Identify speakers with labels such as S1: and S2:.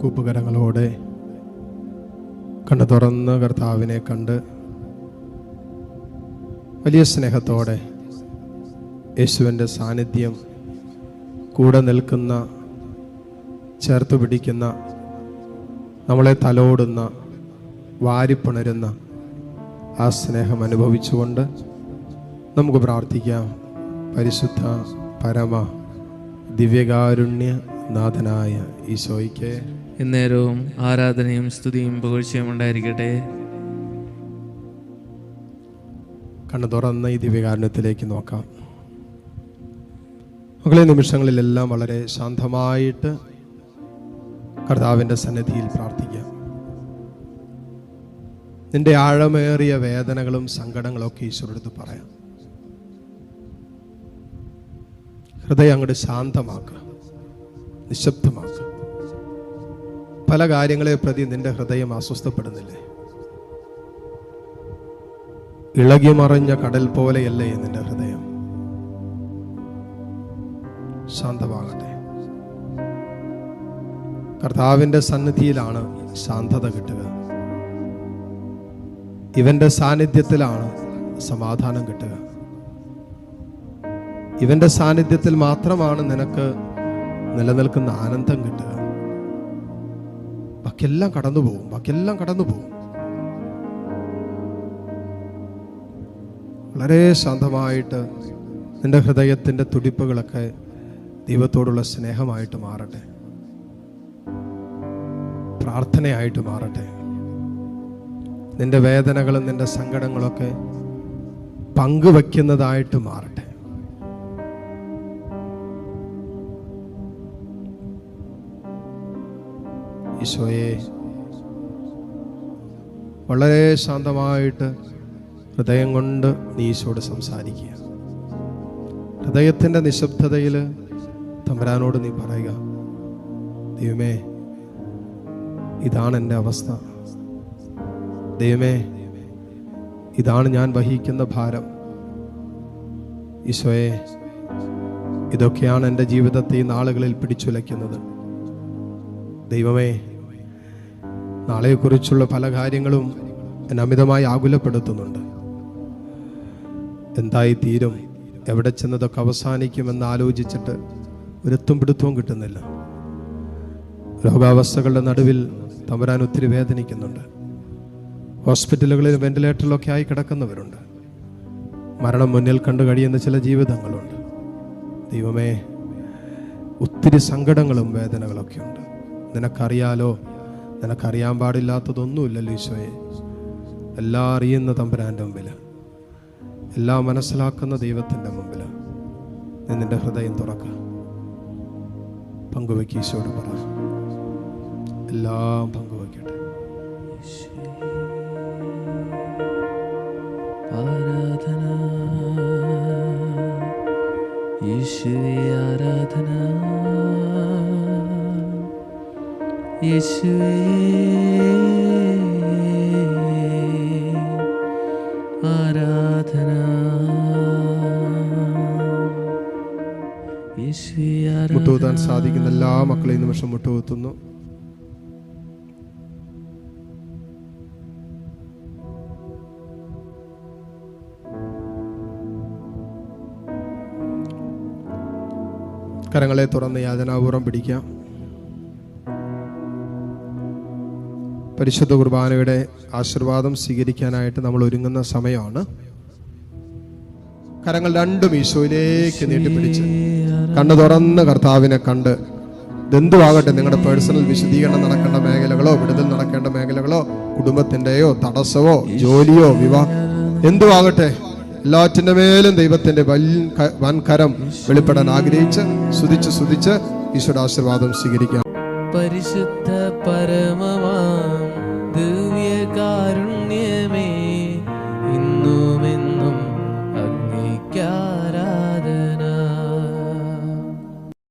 S1: കൂപ്പുകരങ്ങളോടെ കണ്ണു തുറന്ന് കർത്താവിനെ കണ്ട് വലിയ സ്നേഹത്തോടെ യേശുവിന്റെ സാന്നിധ്യം കൂടെ നിൽക്കുന്ന ചേർത്ത് പിടിക്കുന്ന നമ്മളെ തലോടുന്ന വാരിപ്പുണരുന്ന ആ സ്നേഹം അനുഭവിച്ചുകൊണ്ട് നമുക്ക് പ്രാർത്ഥിക്കാം. പരിശുദ്ധ പരമ ദിവ്യകാരുണ്യ നാഥനായ ഈശോയ്ക്ക്
S2: എന്നേരവും ആരാധനയും സ്തുതിയും പുകഴ്ചയും ഉണ്ടായിരിക്കട്ടെ.
S1: കണ്ണു തുറന്ന ഈ ദിവ്യകാരണത്തിലേക്ക് നോക്കാം. മകളെ നിമിഷങ്ങളിലെല്ലാം വളരെ ശാന്തമായിട്ട് കർത്താവിന്റെ സന്നിധിയിൽ പ്രാർത്ഥിക്കാം. നിന്റെ ആഴമേറിയ വേദനകളും സങ്കടങ്ങളും ഒക്കെ ഈശ്വരടുത്ത് പറയാം. ഹൃദയം അങ്ങോട്ട് ശാന്തമാക്കുക. നിശബ്ദമാക്കുക. പല കാര്യങ്ങളെ പ്രതി നിന്റെ ഹൃദയം അസ്വസ്ഥപ്പെടുന്നില്ലേ? ഇളകി മറിഞ്ഞ കടൽ പോലെയല്ലേ നിന്റെ ഹൃദയം? ശാന്തമാകട്ടെ. കർത്താവിന്റെ സന്നിധിയിലാണ് ശാന്തത കിട്ടുക. ഇവന്റെ സാന്നിധ്യത്തിലാണ് സമാധാനം കിട്ടുക. ഇവന്റെ സാന്നിധ്യത്തിൽ മാത്രമാണ് നിനക്ക് നിലനിൽക്കുന്ന ആനന്ദം കിട്ടുക. ബാക്കിയെല്ലാം കടന്നു പോകും. ബാക്കിയെല്ലാം കടന്നു പോകും. വളരെ ശാന്തമായിട്ട് നിന്റെ ഹൃദയത്തിന്റെ തുടിപ്പുകളൊക്കെ ദൈവത്തോടുള്ള സ്നേഹമായിട്ട് മാറട്ടെ. പ്രാർത്ഥനയായിട്ട് മാറട്ടെ. നിന്റെ വേദനകളും നിന്റെ സങ്കടങ്ങളൊക്കെ പങ്കുവെക്കുന്നതായിട്ട് മാറട്ടെ. ഈശോയെ. വളരെ ശാന്തമായിട്ട് ഹൃദയം കൊണ്ട് നീ ഈശോട് സംസാരിക്കുക. ഹൃദയത്തിന്റെ നിശബ്ദതയിൽ തമ്പരാനോട് നീ പറയുക ദൈവമേ ഇതാണ് എന്റെ അവസ്ഥ. ദൈവമേ ഇതാണ് ഞാൻ വഹിക്കുന്ന ഭാരം. ഈശോയെ ഇതൊക്കെയാണ് എന്റെ ജീവിതത്തെ ഈ നാളുകളിൽ പിടിച്ചുലയ്ക്കുന്നത്. ദൈവമേ നാളെക്കുറിച്ചുള്ള പല കാര്യങ്ങളും എന്നെ അമിതമായി ആകുലപ്പെടുത്തുന്നുണ്ട്. എന്തായി തീരും? എവിടെ ചെന്നതൊക്കെ അവസാനിക്കുമെന്ന് ആലോചിച്ചിട്ട് ഒരെത്തും പിടുത്തവും കിട്ടുന്നില്ല. രോഗാവസ്ഥകളുടെ നടുവിൽ തമ്പരാൻ ഒത്തിരി വേദനിക്കുന്നുണ്ട്. ഹോസ്പിറ്റലുകളിൽ വെന്റിലേറ്ററിലൊക്കെ ആയി കിടക്കുന്നവരുണ്ട്. മരണം മുന്നിൽ കണ്ടു കഴിയുന്ന ചില ജീവിതങ്ങളുണ്ട്. ദൈവമേ ഒത്തിരി സങ്കടങ്ങളും വേദനകളൊക്കെ ഉണ്ട് നിനക്കറിയാലോ നിനക്കറിയാൻ പാടില്ലാത്തതൊന്നുമില്ലല്ലോ ഈശോയെ. എല്ലാം അറിയുന്ന തമ്പുരാന്റെ മുമ്പിൽ എല്ലാം മനസ്സിലാക്കുന്ന ദൈവത്തിന്റെ മുമ്പിൽ നിന്നിന്റെ ഹൃദയം തുറക്കുക പങ്കുവെക്ക് ഈശോയോട് പറ. എല്ലാം പങ്കുവെക്കട്ടെ
S2: ആരാധന ഈശ്വര യേശുവേ. ആരാധന.
S1: സാധിക്കുന്ന എല്ലാ മക്കളെയും നിമിഷം മുട്ടുകുത്തുന്നു. കരങ്ങളെ തുറന്ന് യാതനാപൂർവം പിടിക്കാം. പരിശുദ്ധ കുർബാനയുടെ ആശീർവാദം സ്വീകരിക്കാനായിട്ട് നമ്മൾ ഒരുങ്ങുന്ന സമയമാണ്. കരങ്ങൾ രണ്ടും ഈശോയിലേക്ക് നീട്ടിപ്പിടിച്ച് കണ്ണു തുറന്ന് കർത്താവിനെ കണ്ട് ഇതെന്തുവാകട്ടെ നിങ്ങളുടെ പേഴ്സണൽ വിശദീകരണം നടക്കേണ്ട മേഖലകളോ വിടുതൽ നടക്കേണ്ട മേഖലകളോ കുടുംബത്തിന്റെയോ തടസ്സമോ ജോലിയോ വിവാഹ എന്തുവാകട്ടെ? എല്ലാറ്റിന്റെ മേലും ദൈവത്തിന്റെ ക- വൻകരം വെളിപ്പെടാൻ ആഗ്രഹിച്ച് സ്തുതിച്ച് സ്തുതിച്ച് ഈശോയുടെ ആശീർവാദം സ്വീകരിക്കാം.
S2: പരിശുദ്ധ പരമമാ Boo.